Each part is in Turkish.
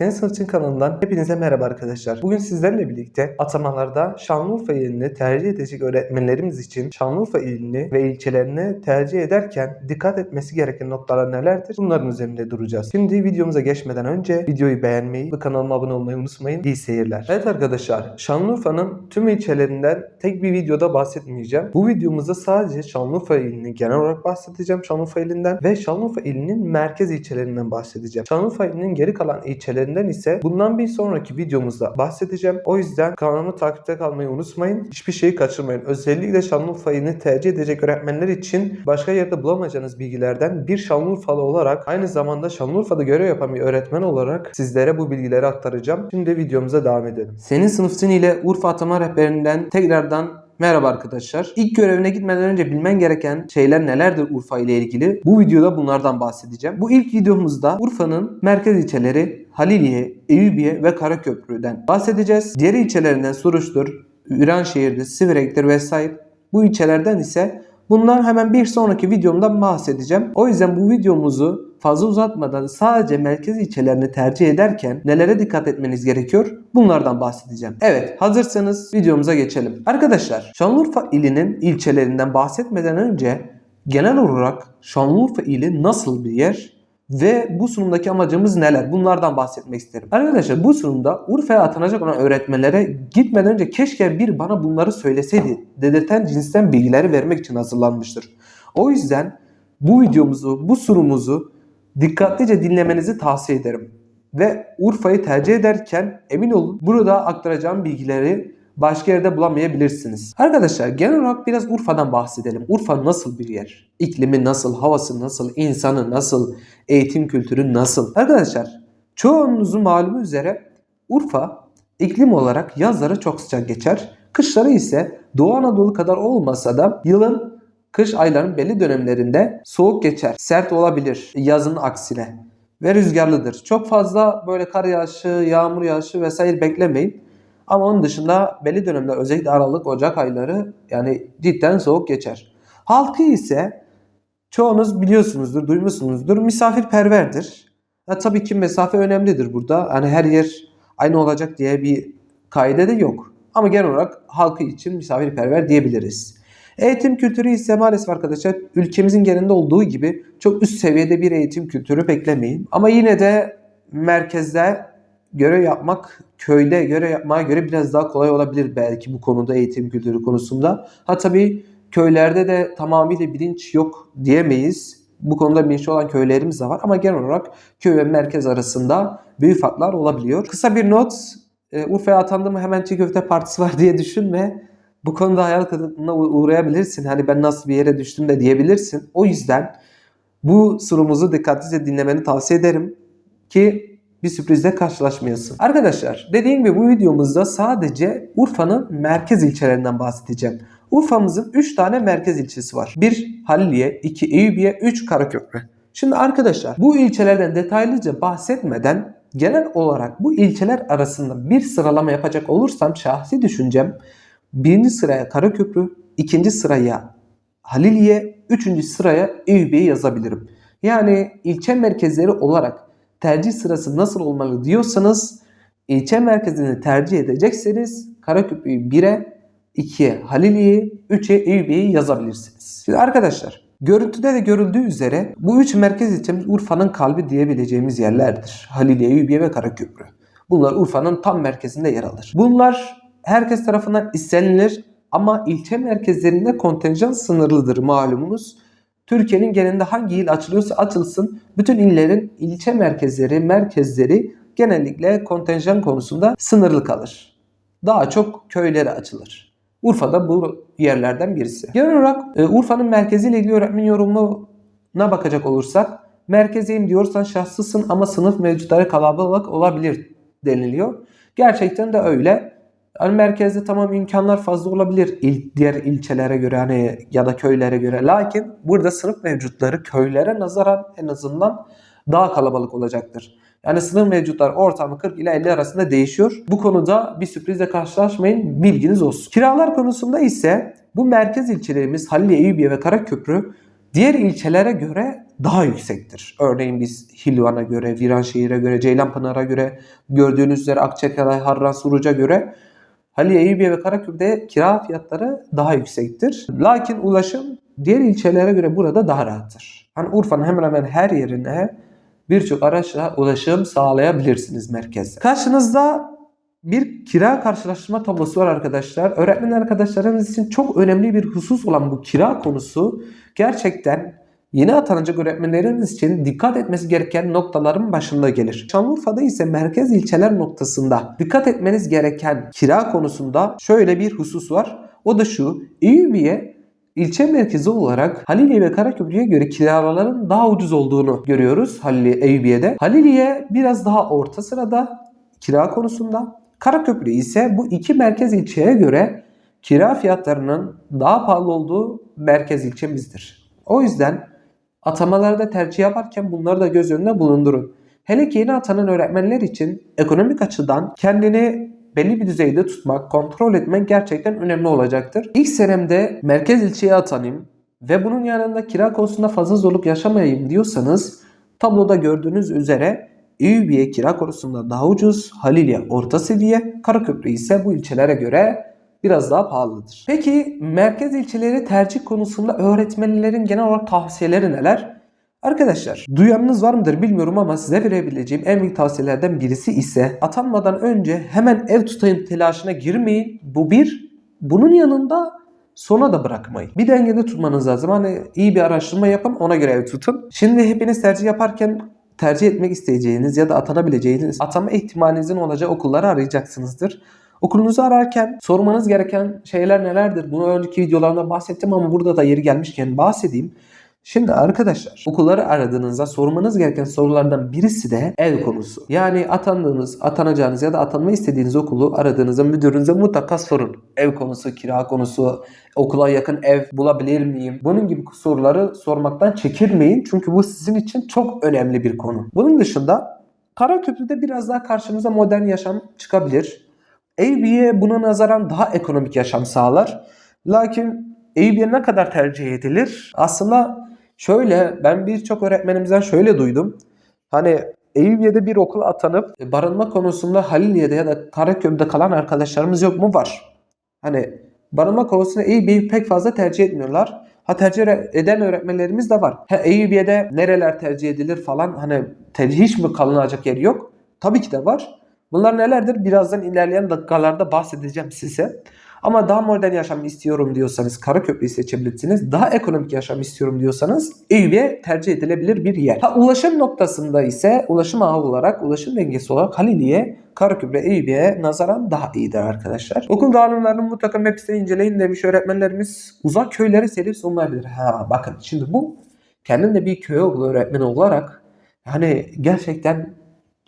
Senin Sınıfçın kanalından hepinize merhaba arkadaşlar. Bugün sizlerle birlikte atamalarda Şanlıurfa ilini tercih edecek öğretmenlerimiz için Şanlıurfa ilini ve ilçelerini tercih ederken dikkat etmesi gereken noktalar nelerdir? Bunların üzerinde duracağız. Şimdi videomuza geçmeden önce videoyu beğenmeyi ve kanalıma abone olmayı unutmayın. İyi seyirler. Evet arkadaşlar Şanlıurfa'nın tüm ilçelerinden tek bir videoda bahsetmeyeceğim. Bu videomuzda sadece Şanlıurfa ilini genel olarak bahsedeceğim Şanlıurfa ilinden ve Şanlıurfa ilinin merkez ilçelerinden bahsedeceğim. Şanlıurfa ilinin geri kalan ilçelerinden ise bundan bir sonraki videomuzda bahsedeceğim. O yüzden kanalımı takipte kalmayı unutmayın. Hiçbir şeyi kaçırmayın. Özellikle Şanlıurfa ilini tercih edecek öğretmenler için başka yerde bulamayacağınız bilgilerden bir Şanlıurfalı olarak aynı zamanda Şanlıurfa'da görev yapan bir öğretmen olarak sizlere bu bilgileri aktaracağım. Şimdi videomuza devam edelim. Senin sınıfın ile Urfa Atama Rehberinden tekrardan Merhaba arkadaşlar. İlk görevine gitmeden önce bilmen gereken şeyler nelerdir Urfa ile ilgili? Bu videoda bunlardan bahsedeceğim. Bu ilk videomuzda Urfa'nın merkez ilçeleri Haliliye, Eyüpiye ve Karaköprü'den bahsedeceğiz. Diğer ilçelerinden Suruç'tur, Üranşehir'dir, Siverek'tir vesaire. Bu ilçelerden ise bundan hemen bir sonraki videomda bahsedeceğim. O yüzden bu videomuzu fazla uzatmadan sadece merkez ilçelerini tercih ederken nelere dikkat etmeniz gerekiyor? Bunlardan bahsedeceğim. Evet hazırsanız videomuza geçelim. Arkadaşlar Şanlıurfa ilinin ilçelerinden bahsetmeden önce genel olarak Şanlıurfa ili nasıl bir yer ve bu sunumdaki amacımız neler? Bunlardan bahsetmek isterim. Arkadaşlar bu sunumda Urfa'ya atanacak olan öğretmenlere gitmeden önce keşke bir bana bunları söyleseydi dedirten cinsten bilgileri vermek için hazırlanmıştır. O yüzden bu videomuzu, bu sunumumuzu dikkatlice dinlemenizi tavsiye ederim. Ve Urfa'yı tercih ederken emin olun burada aktaracağım bilgileri başka yerde bulamayabilirsiniz. Arkadaşlar genel olarak biraz Urfa'dan bahsedelim. Urfa nasıl bir yer? İklimi nasıl, havası nasıl, insanı nasıl, eğitim kültürü nasıl? Arkadaşlar çoğunuzun malumu üzere Urfa iklim olarak yazları çok sıcak geçer. Kışları ise Doğu Anadolu kadar olmasa da yılın kış ayların belli dönemlerinde soğuk geçer. Sert olabilir yazın aksine ve rüzgarlıdır. Çok fazla böyle kar yağışı, yağmur yağışı vesaire beklemeyin. Ama onun dışında belli dönemler özellikle Aralık, Ocak ayları yani cidden soğuk geçer. Halkı ise çoğunuz biliyorsunuzdur, duymuşsunuzdur misafirperverdir. Ya tabii ki mesafe önemlidir burada. Hani her yer aynı olacak diye bir kaide de yok. Ama genel olarak halkı için misafirperver diyebiliriz. Eğitim kültürü ise maalesef arkadaşlar ülkemizin genelinde olduğu gibi çok üst seviyede bir eğitim kültürü beklemeyin. Ama yine de merkezde görev yapmak köyde görev yapmaya göre biraz daha kolay olabilir belki bu konuda eğitim kültürü konusunda. Ha tabii köylerde de tamamıyla bilinç yok diyemeyiz. Bu konuda bilinçli olan köylerimiz de var ama genel olarak köy ve merkez arasında büyük farklar olabiliyor. Kısa bir not, e, Urfa'ya atandım hemen çiğ köfte partisi var diye düşünme. Bu konuda hayal kırıklığına uğrayabilirsin. Hani ben nasıl bir yere düştüm de diyebilirsin. O yüzden bu sunumuzu dikkatlice dinlemeni tavsiye ederim ki bir sürprizle karşılaşmayasın. Arkadaşlar dediğim gibi bu videomuzda sadece Urfa'nın merkez ilçelerinden bahsedeceğim. Urfa'mızın 3 tane merkez ilçesi var. 1 Haliliye, 2 Eyüpiye, 3 Karaköprü. Şimdi arkadaşlar bu ilçelerden detaylıca bahsetmeden genel olarak bu ilçeler arasında bir sıralama yapacak olursam şahsi düşüncem birinci sıraya Karaköprü, ikinci sıraya Haliliye, üçüncü sıraya Eyüpiye yazabilirim. Yani ilçe merkezleri olarak tercih sırası nasıl olmalı diyorsanız ilçe merkezini tercih edecekseniz Karaköprü'yü 1'e, 2'ye Haliliye'yi, 3'e Eyüpiye'yi yazabilirsiniz. Şimdi arkadaşlar görüntüde de görüldüğü üzere bu üç merkez ilçemiz Urfa'nın kalbi diyebileceğimiz yerlerdir. Haliliye, Eyüpiye ve Karaköprü. Bunlar Urfa'nın tam merkezinde yer alır. Bunlar herkes tarafından istenilir ama ilçe merkezlerinde kontenjan sınırlıdır malumunuz. Türkiye'nin genelinde hangi il açılıyorsa açılsın bütün illerin ilçe merkezleri, merkezleri genellikle kontenjan konusunda sınırlı kalır. Daha çok köylere açılır. Urfa'da bu yerlerden birisi. Genel olarak e, Urfa'nın merkeziyle ilgili öğretmen yorumuna bakacak olursak merkeziyim diyorsan şahslısın ama sınıf mevcutları kalabalık olabilir deniliyor. Gerçekten de öyle. Hani merkezde tamam imkanlar fazla olabilir il, diğer ilçelere göre hani ya da köylere göre. Lakin burada sınıf mevcutları köylere nazaran en azından daha kalabalık olacaktır. Yani sınıf mevcutlar ortamı 40 ile 50 arasında değişiyor. Bu konuda bir sürprizle karşılaşmayın bilginiz olsun. Kiralar konusunda ise bu merkez ilçelerimiz Halil, Eyüpiye ve Karaköprü diğer ilçelere göre daha yüksektir. Örneğin biz Hilvan'a göre, Viranşehir'e göre, Ceylanpınar'a göre, gördüğünüz üzere Akçakale, Harran, Suruç'a göre Haliye, Eyüpiye ve Karaköy'de kira fiyatları daha yüksektir. Lakin ulaşım diğer ilçelere göre burada daha rahattır. Hani Urfa'nın hemen hemen her yerine birçok araçla ulaşım sağlayabilirsiniz merkezde. Karşınızda bir kira karşılaştırma tablosu var arkadaşlar. Öğretmen arkadaşlarımız için çok önemli bir husus olan bu kira konusu gerçekten yeni atanacak öğretmenlerimiz için dikkat etmesi gereken noktaların başında gelir. Şanlıurfa'da ise merkez ilçeler noktasında dikkat etmeniz gereken kira konusunda şöyle bir husus var. O da şu. Eyüpiye ilçe merkezi olarak Haliliye ve Karaköprü'ye göre kiraların daha ucuz olduğunu görüyoruz Haliliye, Eyüpiye'de. Haliliye biraz daha orta sırada kira konusunda. Karaköprü ise bu iki merkez ilçeye göre kira fiyatlarının daha pahalı olduğu merkez ilçemizdir. O yüzden atamalarda tercih yaparken bunları da göz önünde bulundurun. Hele ki yeni atanan öğretmenler için ekonomik açıdan kendini belli bir düzeyde tutmak, kontrol etmek gerçekten önemli olacaktır. İlk senemde merkez ilçeye atanayım ve bunun yanında kira konusunda fazla zorluk yaşamayayım diyorsanız tabloda gördüğünüz üzere Eyüpiye kira konusunda daha ucuz, Halilye orta seviye, Karaköprü ise bu ilçelere göre biraz daha pahalıdır. Peki merkez ilçeleri tercih konusunda öğretmenlerin genel olarak tavsiyeleri neler? Arkadaşlar duyanınız var mıdır bilmiyorum ama size verebileceğim en büyük tavsiyelerden birisi ise atanmadan önce hemen ev tutayım telaşına girmeyin. Bu bir. Bunun yanında sona da bırakmayın. Bir dengede tutmanız lazım. Hani iyi bir araştırma yapın ona göre ev tutun. Şimdi hepiniz tercih yaparken tercih etmek isteyeceğiniz ya da atanabileceğiniz atama ihtimalinizin olacağı okulları arayacaksınızdır. Okulunuzu ararken sormanız gereken şeyler nelerdir? Bunu önceki videolarımda bahsettim ama burada da yeri gelmişken bahsedeyim. Şimdi arkadaşlar okulları aradığınızda sormanız gereken sorulardan birisi de ev konusu. Yani atandığınız, atanacağınız ya da atanma istediğiniz okulu aradığınızda müdürünüze mutlaka sorun. Ev konusu, kira konusu, okula yakın ev bulabilir miyim? Bunun gibi soruları sormaktan çekinmeyin. Çünkü bu sizin için çok önemli bir konu. Bunun dışında Karaköprü'de biraz daha karşımıza modern yaşam çıkabilir. Eyüpiye buna nazaran daha ekonomik yaşam sağlar. Lakin Eyüpiye ne kadar tercih edilir? Aslında şöyle ben birçok öğretmenimizden şöyle duydum. Hani Eyüpiye'de bir okula atanıp e, barınma konusunda Haliliye'de ya da Karaköprü'de kalan arkadaşlarımız yok mu? Var. Hani barınma konusunda Eyüpiye'yi pek fazla tercih etmiyorlar. Ha tercih eden öğretmenlerimiz de var. Ha Eyüpiye'de nereler tercih edilir falan hani tercih hiç mi kalınacak yer yok? Tabii ki de var. Bunlar nelerdir? Birazdan ilerleyen dakikalarda bahsedeceğim size. Ama daha modern yaşam istiyorum diyorsanız Karaköprü'yü seçebilirsiniz. Daha ekonomik yaşam istiyorum diyorsanız Eyüp'e tercih edilebilir bir yer. Ha ulaşım noktasında ise ulaşım ağı olarak, ulaşım dengesi olarak Haliliye, Karaköprü, Eyüp'e nazaran daha iyidir arkadaşlar. Okul dağılımlarını mutlaka Maps'te inceleyin demiş öğretmenlerimiz. Uzak köylere serif sunulabilir. Ha bakın şimdi bu kendim de bir köy okulu öğretmeni olarak hani gerçekten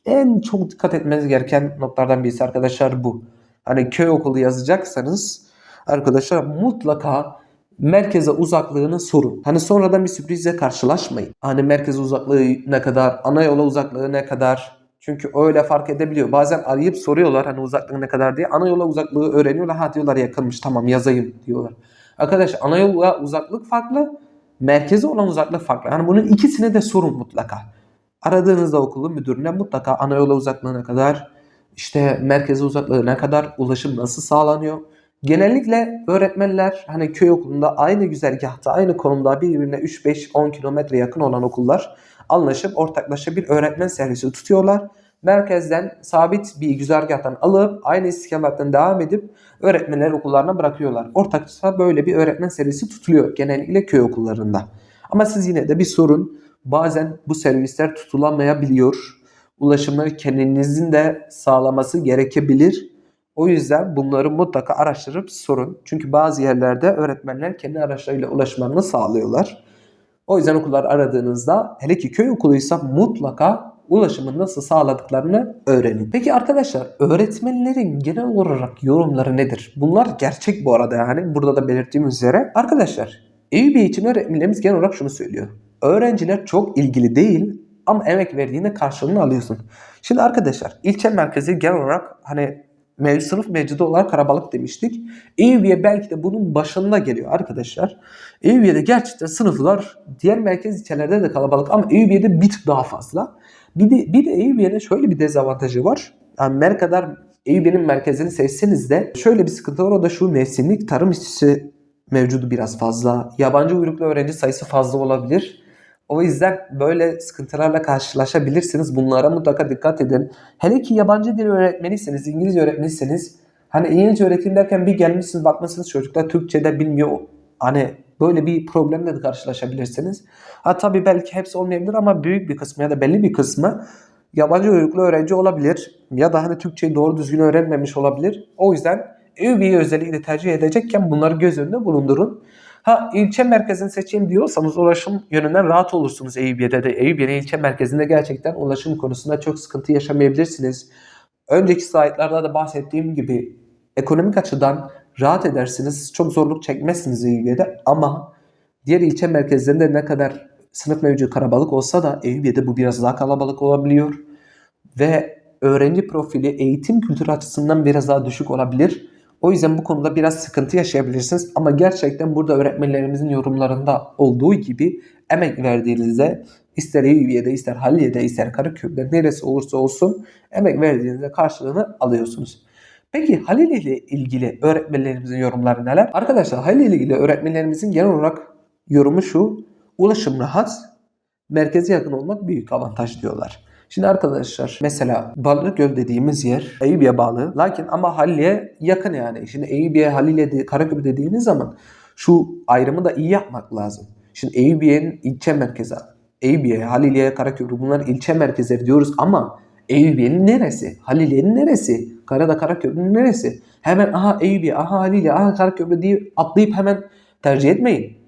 en çok dikkat etmeniz gereken noktalardan birisi arkadaşlar bu. Hani köy okulu yazacaksanız arkadaşlar mutlaka merkeze uzaklığını sorun. Hani sonradan bir sürprizle karşılaşmayın. Hani merkez uzaklığı ne kadar, ana yola uzaklığı ne kadar. Çünkü öyle fark edebiliyor. Bazen arayıp soruyorlar hani uzaklığı ne kadar diye. Ana yola uzaklığı öğreniyorlar. Ha diyorlar yakınmış tamam yazayım diyorlar. Arkadaş ana yola uzaklık farklı. Merkeze olan uzaklık farklı. Yani bunun ikisine de sorun mutlaka. Aradığınızda okulun müdürüne mutlaka ana yola uzaklığına kadar işte merkeze uzaklığı ne kadar ulaşım nasıl sağlanıyor? Genellikle öğretmenler hani köy okulunda aynı güzergahta aynı konumda birbirine 3-5-10 kilometre yakın olan okullar anlaşıp ortaklaşa bir öğretmen servisi tutuyorlar. Merkezden sabit bir güzergahtan alıp aynı istikametten devam edip öğretmenler okullarına bırakıyorlar. Ortakça böyle bir öğretmen servisi tutuluyor genellikle köy okullarında. Ama siz yine de bir sorun bazen bu servisler tutulamayabiliyor ulaşımları kendinizin de sağlaması gerekebilir. O yüzden bunları mutlaka araştırıp sorun. Çünkü bazı yerlerde öğretmenler kendi araçlarıyla ulaşmalarını sağlıyorlar. O yüzden okullar aradığınızda hele ki köy okuluysa mutlaka ulaşımı nasıl sağladıklarını öğrenin. Peki arkadaşlar öğretmenlerin genel olarak yorumları nedir? Bunlar gerçek bu arada yani burada da belirttiğimiz üzere. Arkadaşlar EYB için öğretmenlerimiz genel olarak şunu söylüyor. Öğrenciler çok ilgili değil ama emek verdiğinde karşılığını alıyorsun. Şimdi arkadaşlar ilçe merkezi genel olarak hani mevcut sınıf mevcudu olarak karabalık demiştik. Eyüpiye belki de bunun başında geliyor arkadaşlar. Eyüpiye'de gerçekten sınıflar diğer merkez ilçelerde de kalabalık ama Eyüpiye'de bir tık daha fazla. Bir de, bir de Eyüpiye'nin şöyle bir dezavantajı var. Yani her kadar Eyüpiye'nin merkezini seçseniz de şöyle bir sıkıntı var o da şu mevsimlik tarım işçisi mevcudu biraz fazla. Yabancı uyruklu öğrenci sayısı fazla olabilir. O yüzden böyle sıkıntılarla karşılaşabilirsiniz. Bunlara mutlaka dikkat edin. Hele ki yabancı dil öğretmeniyseniz, İngilizce öğretmeniyseniz hani İngilizce öğreteyim derken bir gelmişsiniz bakmışsınız çocuklar Türkçe de bilmiyor. Hani böyle bir problemle de karşılaşabilirsiniz. Ha tabii belki hepsi olmayabilir ama büyük bir kısmı ya da belli bir kısmı yabancı uyruklu öğrenci olabilir. Ya da hani Türkçeyi doğru düzgün öğrenmemiş olabilir. O yüzden EÜB'yi özellikle tercih edecekken bunları göz önünde bulundurun. Ha ilçe merkezini seçeyim diyorsanız ulaşım yönünden rahat olursunuz Eyüpiye'de de. Eyüpiye'nin ilçe merkezinde gerçekten ulaşım konusunda çok sıkıntı yaşamayabilirsiniz. Önceki slaytlarda da bahsettiğim gibi ekonomik açıdan rahat edersiniz. Çok zorluk çekmezsiniz Eyüpiye'de ama diğer ilçe merkezlerinde ne kadar sınıf mevcut kalabalık olsa da Eyüpiye'de bu biraz daha kalabalık olabiliyor. Ve öğrenci profili eğitim kültürü açısından biraz daha düşük olabilir. O yüzden bu konuda biraz sıkıntı yaşayabilirsiniz. Ama gerçekten burada öğretmenlerimizin yorumlarında olduğu gibi emek verdiğinizde ister Eyüpiye'de, ister Halliye'de, ister Karaköy'de neresi olursa olsun emek verdiğinizde karşılığını alıyorsunuz. Peki Halil ile ilgili öğretmenlerimizin yorumları neler? Arkadaşlar Halil ile ilgili öğretmenlerimizin genel olarak yorumu şu. Ulaşım rahat, merkeze yakın olmak büyük avantaj diyorlar. Şimdi arkadaşlar mesela Balıkgöl dediğimiz yer Eyüp'e bağlı. Lakin ama Halil'e yakın yani. Şimdi Eyüp'e, Halil'e, de, Karaköprü dediğimiz zaman şu ayrımı da iyi yapmak lazım. Şimdi Eyüp'e'nin ilçe merkezi. Eyüp'e, Halil'e, Karaköprü bunlar ilçe merkezleri diyoruz ama Eyüp'e'nin neresi? Halil'e'nin neresi? Karada Karaköprü'nün neresi? Hemen aha Eyüp'e, aha Halil'e, aha Karaköprü diye atlayıp hemen tercih etmeyin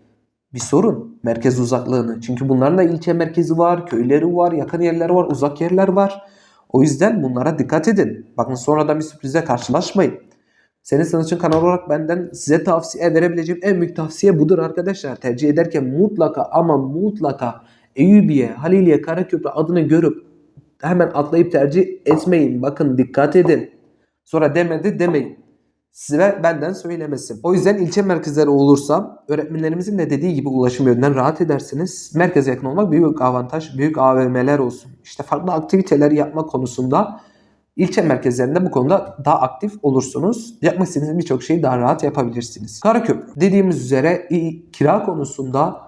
bir sorun merkez uzaklığını. Çünkü bunların da ilçe merkezi var, köyleri var, yakın yerler var, uzak yerler var. O yüzden bunlara dikkat edin. Bakın sonradan bir sürprize karşılaşmayın. Senin Sanat için kanal olarak benden size tavsiye verebileceğim en büyük tavsiye budur arkadaşlar. Tercih ederken mutlaka ama mutlaka Eyüpiye, Haliliye, Karaköprü adını görüp hemen atlayıp tercih etmeyin. Bakın dikkat edin. Sonra demedi demeyin size benden söylemesin. O yüzden ilçe merkezleri olursa öğretmenlerimizin de dediği gibi ulaşım yönünden rahat edersiniz. Merkeze yakın olmak büyük avantaj. Büyük AVM'ler olsun. İşte farklı aktiviteler yapma konusunda ilçe merkezlerinde bu konuda daha aktif olursunuz. Yapmak istediğiniz birçok şeyi daha rahat yapabilirsiniz. Karaköprü dediğimiz üzere kira konusunda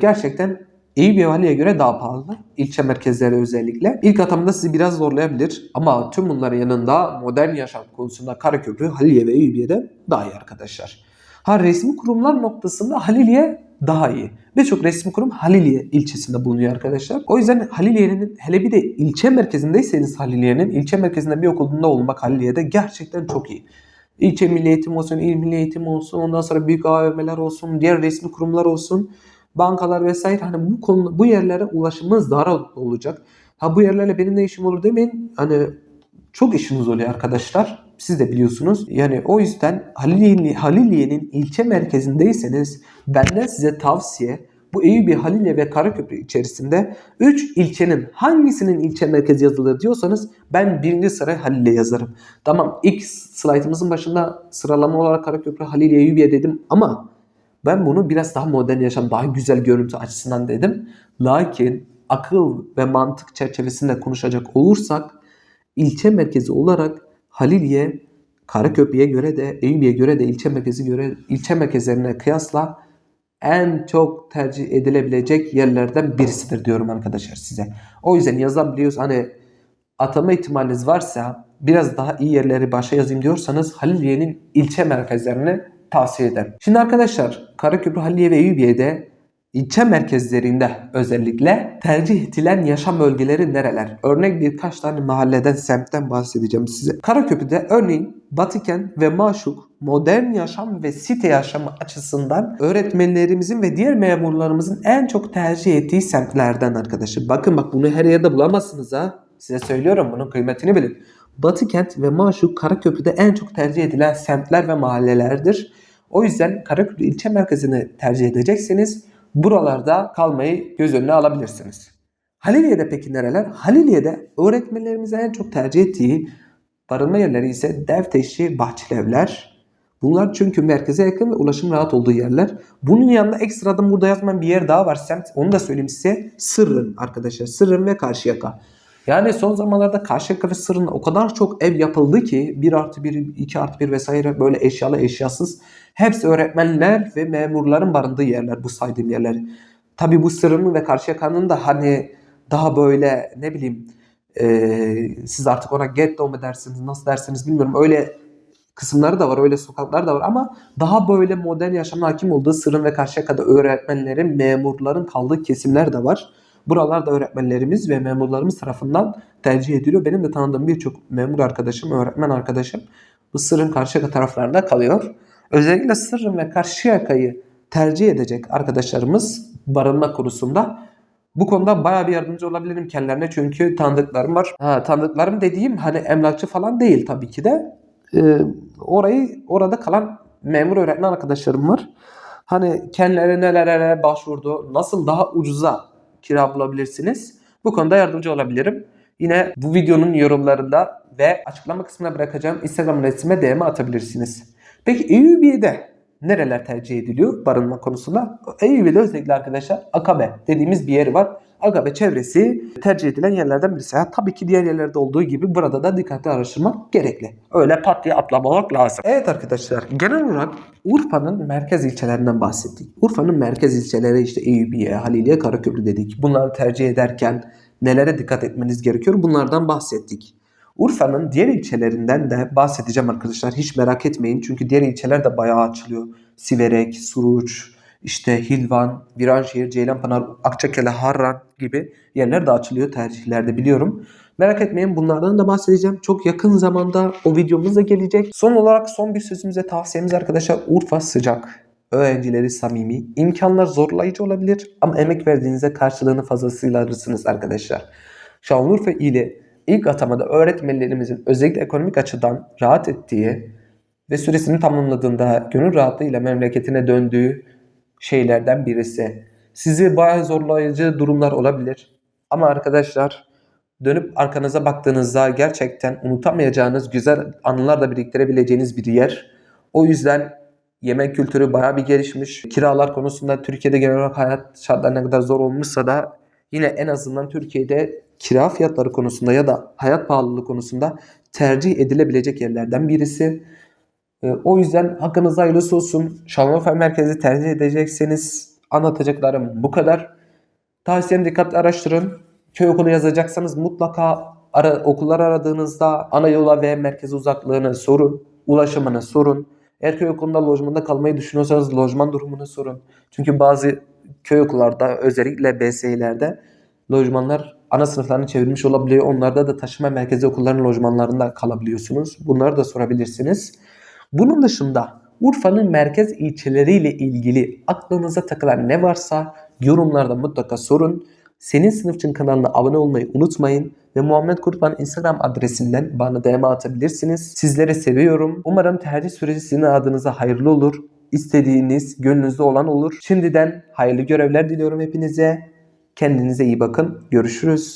gerçekten Eyüp Vali'ye göre daha pahalı. İlçe merkezleri özellikle. İlk atımda sizi biraz zorlayabilir ama tüm bunların yanında modern yaşam konusunda Karaköprü, Halilye ve Eyüpiye'de daha iyi arkadaşlar. Ha resmi kurumlar noktasında Halilye daha iyi. Birçok resmi kurum Halilye ilçesinde bulunuyor arkadaşlar. O yüzden Halilye'nin hele bir de ilçe merkezindeyseniz Halilye'nin ilçe merkezinde bir okulunda olmak Halilye'de gerçekten çok iyi. İlçe milli eğitim olsun, il milli eğitim olsun, ondan sonra büyük AVM'ler olsun, diğer resmi kurumlar olsun bankalar vesaire hani bu konu bu yerlere ulaşımınız daha rahat olacak. Ha bu yerlerle benim ne işim olur demeyin. Hani çok işiniz oluyor arkadaşlar. Siz de biliyorsunuz. Yani o yüzden Haliliye, Haliliye'nin ilçe merkezindeyseniz benden size tavsiye bu Eyüp Halilye ve Karaköprü içerisinde 3 ilçenin hangisinin ilçe merkezi yazılır diyorsanız ben birinci sıraya Halilye yazarım. Tamam ilk slaytımızın başında sıralama olarak Karaköprü, Halilye, Eyüpiye dedim ama ben bunu biraz daha modern yaşam, daha güzel görüntü açısından dedim. Lakin akıl ve mantık çerçevesinde konuşacak olursak ilçe merkezi olarak Haliliye, Karaköprü'ye göre de Eyüp'e göre de ilçe merkezi göre ilçe merkezlerine kıyasla en çok tercih edilebilecek yerlerden birisidir diyorum arkadaşlar size. O yüzden yazabiliyoruz hani atama ihtimaliniz varsa biraz daha iyi yerleri başa yazayım diyorsanız Haliliye'nin ilçe merkezlerine tavsiye ederim. Şimdi arkadaşlar Karaköprü, Halliye ve Eyüpiye'de ilçe merkezlerinde özellikle tercih edilen yaşam bölgeleri nereler? Örnek birkaç tane mahalleden, semtten bahsedeceğim size. Karaköprü'de örneğin Batıken ve Maşuk modern yaşam ve site yaşamı açısından öğretmenlerimizin ve diğer memurlarımızın en çok tercih ettiği semtlerden arkadaşlar. Bakın bak bunu her yerde bulamazsınız ha. Size söylüyorum bunun kıymetini bilin. Batıkent ve Maşuk Karaköprü'de en çok tercih edilen semtler ve mahallelerdir. O yüzden Karaköprü ilçe merkezini tercih edecekseniz buralarda kalmayı göz önüne alabilirsiniz. Haliliye'de peki nereler? Haliliye'de öğretmenlerimizin en çok tercih ettiği Barınma yerleri ise Devteşi Bahçeli Evler. Bunlar çünkü merkeze yakın ve ulaşım rahat olduğu yerler. Bunun yanında ekstradan burada yazmayan bir yer daha var semt. Onu da söyleyeyim size. Sırrın arkadaşlar. Sırrın ve Karşıyaka. Yani son zamanlarda Karşıyaka ve Sırrın'da o kadar çok ev yapıldı ki 1 artı 1, 2 artı 1 vesaire böyle eşyalı eşyasız. Hepsi öğretmenler ve memurların barındığı yerler bu saydığım yerler. Tabi bu Sırrın'ın ve Karşıyaka'nın da hani daha böyle ne bileyim eee, siz artık ona ghetto mu dersiniz nasıl dersiniz bilmiyorum. Öyle kısımları da var, öyle sokaklar da var ama daha böyle modern yaşamın hakim olduğu Sırrın ve Karşıyaka'da öğretmenlerin, memurların kaldığı kesimler de var. Buralarda öğretmenlerimiz ve memurlarımız tarafından tercih ediliyor. Benim de tanıdığım birçok memur arkadaşım, öğretmen arkadaşım bu Sırrın Karşıyaka taraflarında kalıyor. Özellikle Sırrın ve Karşıyaka'yı tercih edecek arkadaşlarımız barınma konusunda bu konuda bayağı bir yardımcı olabilirim kendilerine çünkü tanıdıklarım var. Ha, tanıdıklarım dediğim hani emlakçı falan değil tabii ki de. Ee, orayı orada kalan memur öğretmen arkadaşlarım var. Hani kendileri nelere başvurdu, nasıl daha ucuza kira bulabilirsiniz? Bu konuda yardımcı olabilirim. Yine bu videonun yorumlarında ve açıklama kısmına bırakacağım Instagram resmime DM atabilirsiniz. Peki Eyüpiye'de nereler tercih ediliyor barınma konusunda? Eyüpiye'de özellikle arkadaşlar Akabe dediğimiz bir yer var. Akabe çevresi tercih edilen yerlerden birisi. Ha, tabii ki diğer yerlerde olduğu gibi burada da dikkatli araştırmak gerekli. Öyle pat diye atlamamak lazım. Evet arkadaşlar genel olarak Urfa'nın merkez ilçelerinden bahsettik. Urfa'nın merkez ilçeleri işte Eyüpiye, Haliliye, Karaköprü dedik. Bunları tercih ederken nelere dikkat etmeniz gerekiyor bunlardan bahsettik. Urfa'nın diğer ilçelerinden de bahsedeceğim arkadaşlar. Hiç merak etmeyin çünkü diğer ilçeler de bayağı açılıyor. Siverek, Suruç, işte Hilvan, Viranşehir, Ceylanpınar, Akçakale, Harran gibi yerler de açılıyor tercihlerde biliyorum. Merak etmeyin bunlardan da bahsedeceğim. Çok yakın zamanda o videomuz da gelecek. Son olarak son bir sözümüze tavsiyemiz arkadaşlar Urfa sıcak. Öğrencileri samimi. İmkanlar zorlayıcı olabilir ama emek verdiğinizde karşılığını fazlasıyla alırsınız arkadaşlar. Şanlıurfa ile ilk atamada öğretmenlerimizin özellikle ekonomik açıdan rahat ettiği ve süresini tamamladığında gönül rahatlığıyla memleketine döndüğü şeylerden birisi. Sizi bayağı zorlayıcı durumlar olabilir. Ama arkadaşlar dönüp arkanıza baktığınızda gerçekten unutamayacağınız güzel anılar da biriktirebileceğiniz bir yer. O yüzden yemek kültürü bayağı bir gelişmiş. Kiralar konusunda Türkiye'de genel olarak hayat şartları ne kadar zor olmuşsa da yine en azından Türkiye'de kira fiyatları konusunda ya da hayat pahalılığı konusunda tercih edilebilecek yerlerden birisi. Ee, O yüzden hakkınızda hayırlısı olsun. Şanlıurfa merkezi tercih edecekseniz anlatacaklarım bu kadar. Tavsiyem dikkatli araştırın. Köy okulu yazacaksanız mutlaka ara, okullar aradığınızda ana yola ve merkez uzaklığını sorun. Ulaşımını sorun. Eğer köy okulunda lojmanda kalmayı düşünüyorsanız lojman durumunu sorun. Çünkü bazı köy okullarda özellikle BSİ'lerde lojmanlar ana sınıflarını çevirmiş olabiliyor. Onlarda da taşıma merkezi okulların lojmanlarında kalabiliyorsunuz. Bunları da sorabilirsiniz. Bunun dışında Urfa'nın merkez ilçeleriyle ilgili aklınıza takılan ne varsa yorumlarda mutlaka sorun. Senin Sınıfçın kanalına abone olmayı unutmayın. Ve Muhammed Kurban Instagram adresinden bana DM atabilirsiniz. Sizleri seviyorum. Umarım tercih süreci sizin adınıza hayırlı olur. İstediğiniz, gönlünüzde olan olur. Şimdiden hayırlı görevler diliyorum hepinize. Kendinize iyi bakın. Görüşürüz.